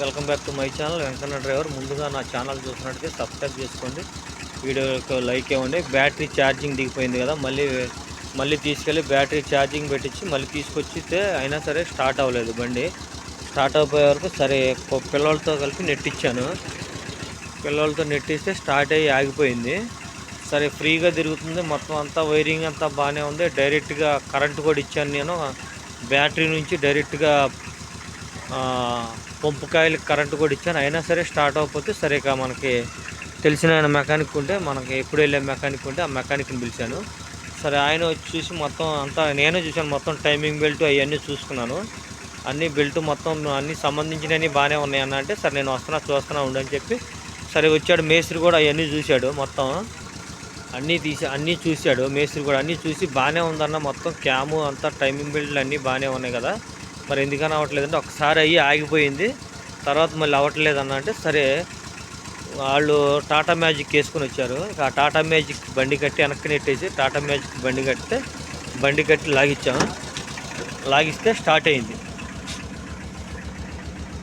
Welcome back to my channel. Venkanna driver ముందుగా నా channel చూసినట్టుగా సబ్స్క్రైబ్ చేసుకోండి. వీడియోకి లైక్ ఇవ్వండి. బ్యాటరీ ఛార్జింగ్ దిగిపోయింది కదా మళ్ళీ మళ్ళీ తీసుకెళ్ళి బ్యాటరీ ఛార్జింగ్ పెట్టించి మళ్ళీ తీసుకొచ్చితే అయినా సరే స్టార్ట్ అవ్వలేదు బండి. స్టార్ట్ అయిపోయే వరకు సరే పిల్లలతో కలిపి నెట్టించాను పిల్లలతో నెట్టిస్తే స్టార్ట్ అయ్యి ఆగిపోయింది. సరే ఫ్రీగా తిరుగుతుంది. మొత్తం అంతా వైరింగ్ అంతా బాగానే ఉంది. డైరెక్ట్గా కరెంట్ కూడా ఇచ్చాను నేను. బ్యాటరీ నుంచి డైరెక్ట్గా ఆ, పంపుకాయలు కరెంటు కూడా ఇచ్చాను. అయినా సరే స్టార్ట్ అవ్వకపోతే సరేగా మనకి తెలిసిన ఆయన మెకానిక్ ఉంటే మనకి ఎప్పుడు వెళ్ళే మెకానిక్ ఉంటే ఆ మెకానిక్ని పిలిచాను. సరే ఆయన వచ్చి చూసి మొత్తం అంతా నేనే చూశాను. మొత్తం టైమింగ్ బెల్ట్ అవన్నీ చూసుకున్నాను. అన్ని బెల్ట్ మొత్తం అన్ని సంబంధించినవి బాగానే ఉన్నాయన్న అంటే సరే నేను వస్తున్నా చూస్తున్నా ఉండని చెప్పి సరే వచ్చాడు. మేస్త్రి కూడా అవన్నీ చూశాడు మొత్తం. అన్నీ తీసి అన్నీ చూశాడు. మేస్త్రి కూడా అన్నీ చూసి బాగానే ఉందన్న మొత్తం క్యాము అంతా టైమింగ్ బెల్ట్లు అన్నీ బాగానే ఉన్నాయి కదా. మరి ఎందుకని అవ్వట్లేదంటే ఒకసారి అయ్యి ఆగిపోయింది. తర్వాత మళ్ళీ అవ్వట్లేదు అన్న అంటే సరే వాళ్ళు టాటా మ్యాజిక్ వేసుకొని వచ్చారు. ఆ టాటా మ్యాజిక్ బండి కట్టి వెనక్కి నెట్టేసి టాటా మ్యాజిక్ బండి కడితే బండి కట్టి లాగిచ్చాము లాగిస్తే స్టార్ట్ అయింది.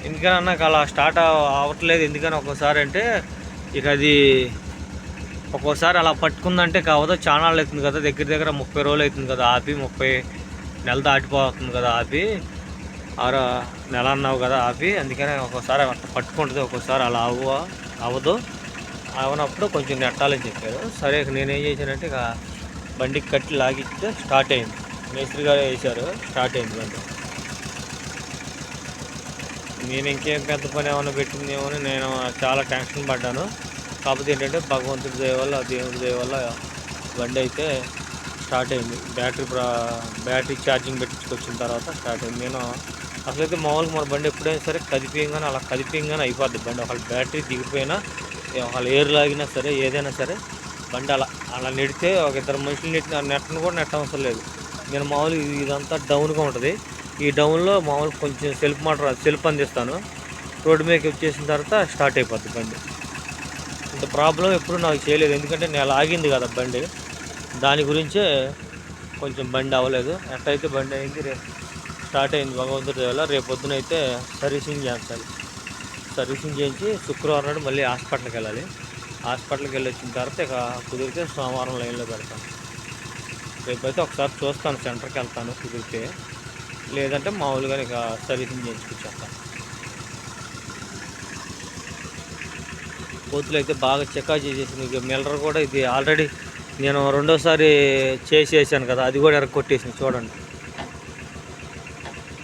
ఎందుకని నాకు అలా స్టార్ట్ అవ్వట్లేదు. ఎందుకని ఒక్కోసారి అంటే ఇక అది ఒక్కోసారి అలా పట్టుకుందంటే కావదో చాలా అవుతుంది కదా. దగ్గర దగ్గర ముప్పై రోజులు అవుతుంది కదా. ఆపి ముప్పై నెల దాటిపోతుంది కదా ఆపి. ఆరో నెల అన్నావు కదా ఆపి అందుకనే ఒక్కోసారి అట్లా పట్టుకుంటుంది ఒక్కోసారి అలా అవ్వ అవ్వదు. అవనప్పుడు కొంచెం నెట్టాలని చెప్పారు. సరే నేనేం చేశానంటే ఇక బండికి కట్టి లాగిస్తే స్టార్ట్ అయింది. మేస్త్రి గారు వేశారు స్టార్ట్ అయింది బండి. నేను ఇంకేం పెద్ద పని ఏమైనా పెట్టిందేమో అని నేను చాలా టెన్షన్ పడ్డాను. కాకపోతే ఏంటంటే భగవంతుడి దయ వల్ల దేవుడి దయ వల్ల బండి అయితే స్టార్ట్ అయింది. బ్యాటరీ బ్యాటరీ ఛార్జింగ్ పెట్టించుకొచ్చిన తర్వాత స్టార్ట్ అయింది. నేను అసలైతే మామూలుగా మన బండి ఎప్పుడైనా సరే కదిపియంగానే అలా కదిపియంగానే అయిపోద్ది బండి. ఒకవేళ బ్యాటరీ దిగిపోయినా ఒకవేళ ఎయిర్ లాగినా సరే ఏదైనా సరే బండి అలా అలా నెడితే ఒక ఇద్దరు మనుషులు నెట్టిన నెట్టను కూడా నెట్ట అవసరం లేదు. నేను మామూలుగా ఇదంతా డౌన్గా ఉంటుంది. ఈ డౌన్లో మామూలుగా కొంచెం సెల్ఫ్ మోటార్ సెల్ఫ్ అందిస్తాను. రోడ్డు మీదకి వచ్చేసిన తర్వాత స్టార్ట్ అయిపోద్ది బండి. ఇంత ప్రాబ్లం ఎప్పుడు నాకు చేయలేదు. ఎందుకంటే నేను ఆగింది కదా బండి. దాని గురించే కొంచెం బండి అవ్వలేదు. ఎట్టయితే బండి అయింది రేపు స్టార్ట్ అయింది భగవంతుడి వల్ల రేపు పొద్దున అయితే సర్వీసింగ్ చేయించాలి సర్వీసింగ్ చేయించి శుక్రవారం నాడు మళ్ళీ హాస్పిటల్కి వెళ్ళాలి. హాస్పిటల్కి వెళ్ళి వచ్చిన తర్వాత ఇక కుదిరితే సోమవారం లైన్లో పెడతాను. రేపైతే ఒకసారి చూస్తాను సెంటర్కి వెళ్తాను కుదిరితే. లేదంటే మామూలుగా ఇక సర్వీసింగ్ చేయించుకొచ్చేస్తాను. కోతులు అయితే బాగా చెక్కా చేసేసింది. ఇక మిల్లర్ కూడా ఇది ఆల్రెడీ నేను రెండోసారి చేసేసాను కదా అది కూడా ఎరగొట్టేసింది చూడండి.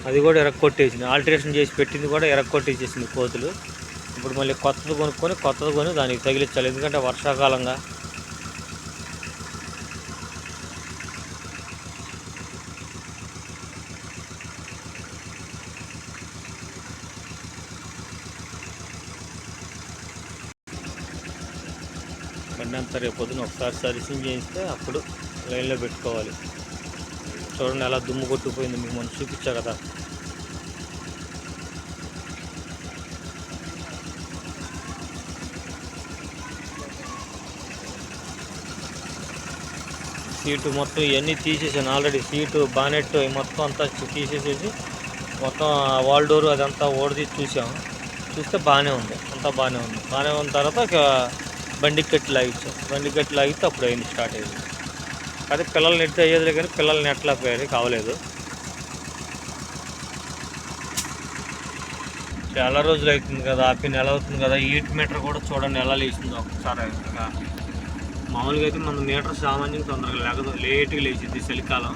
అది కూడా ఎరక్కొట్టేసింది ఆల్టరేషన్ చేసి పెట్టింది కూడా ఎరక్కొట్టేసేసింది కోతులు. ఇప్పుడు మళ్ళీ కొత్తది కొనుక్కొని కొత్తది కొని దానికి తగిలించాలి. ఎందుకంటే వర్షాకాలంగా. బండి రేపు పొద్దున ఒకసారి సర్వీసింగ్ చేయిస్తే అప్పుడు లైన్లో పెట్టుకోవాలి. చూడండి ఎలా దుమ్ము కొట్టుకుపోయింది మీకు మనం చూపించా కదా. సీటు మొత్తం ఇవన్నీ తీసేసాను. ఆల్రెడీ సీటు బానెట్ మొత్తం అంతా తీసేసేసి మొత్తం వాల్ డోరు అదంతా ఓడిది చూసాము చూస్తే బాగానే ఉంది. అంతా బాగానే ఉంది. బాగానే ఉన్న తర్వాత ఇక బండికి కట్టి లాగించాం బండికి కట్టి లాగితే అప్పుడు అయింది స్టార్ట్ అయింది అదే పిల్లల్ని నెట్ అయ్యేది కానీ పిల్లల్ని నెట్టలేకపోయారు కావలేదు. చాలా రోజులు అవుతుంది కదా ఆపి నెల అవుతుంది కదా హీట్ మీటర్ కూడా చూడండి ఎలా లేచిందో ఒకసారి. మామూలుగా అయితే మన మీటర్ సామాన్యంగా తొందరగా లేకదు లేట్గా లేచింది చలికాలం.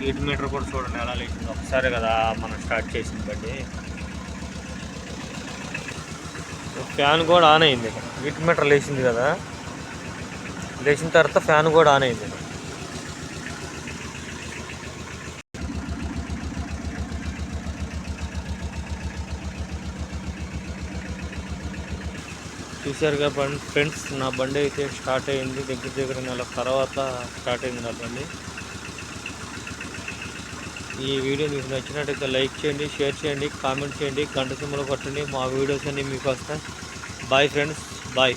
హీట్ మీటర్ కూడా చూడండి ఎలా లేచింది. ఒకసారి కదా మనం స్టార్ట్ చేసింది బట్టి. ఫ్యాన్ కూడా ఆన్ అయింది. హీట్ మీటర్ లేచింది కదా. లేచిన తర్వాత ఫ్యాన్ కూడా ఆన్ అయింది. చూసారుగా బండి ఫ్రెండ్స్ నా బండి అయితే స్టార్ట్ అయింది. దగ్గర దగ్గర నెల తర్వాత స్టార్ట్ అయింది నా బండి. ఈ వీడియో మీకు నచ్చినట్టయితే లైక్ చేయండి షేర్ చేయండి కామెంట్ చేయండి గంట సింబల్ కొట్టండి. మా వీడియోస్ అన్నీ మీకు వస్తాయి. Bye friends bye.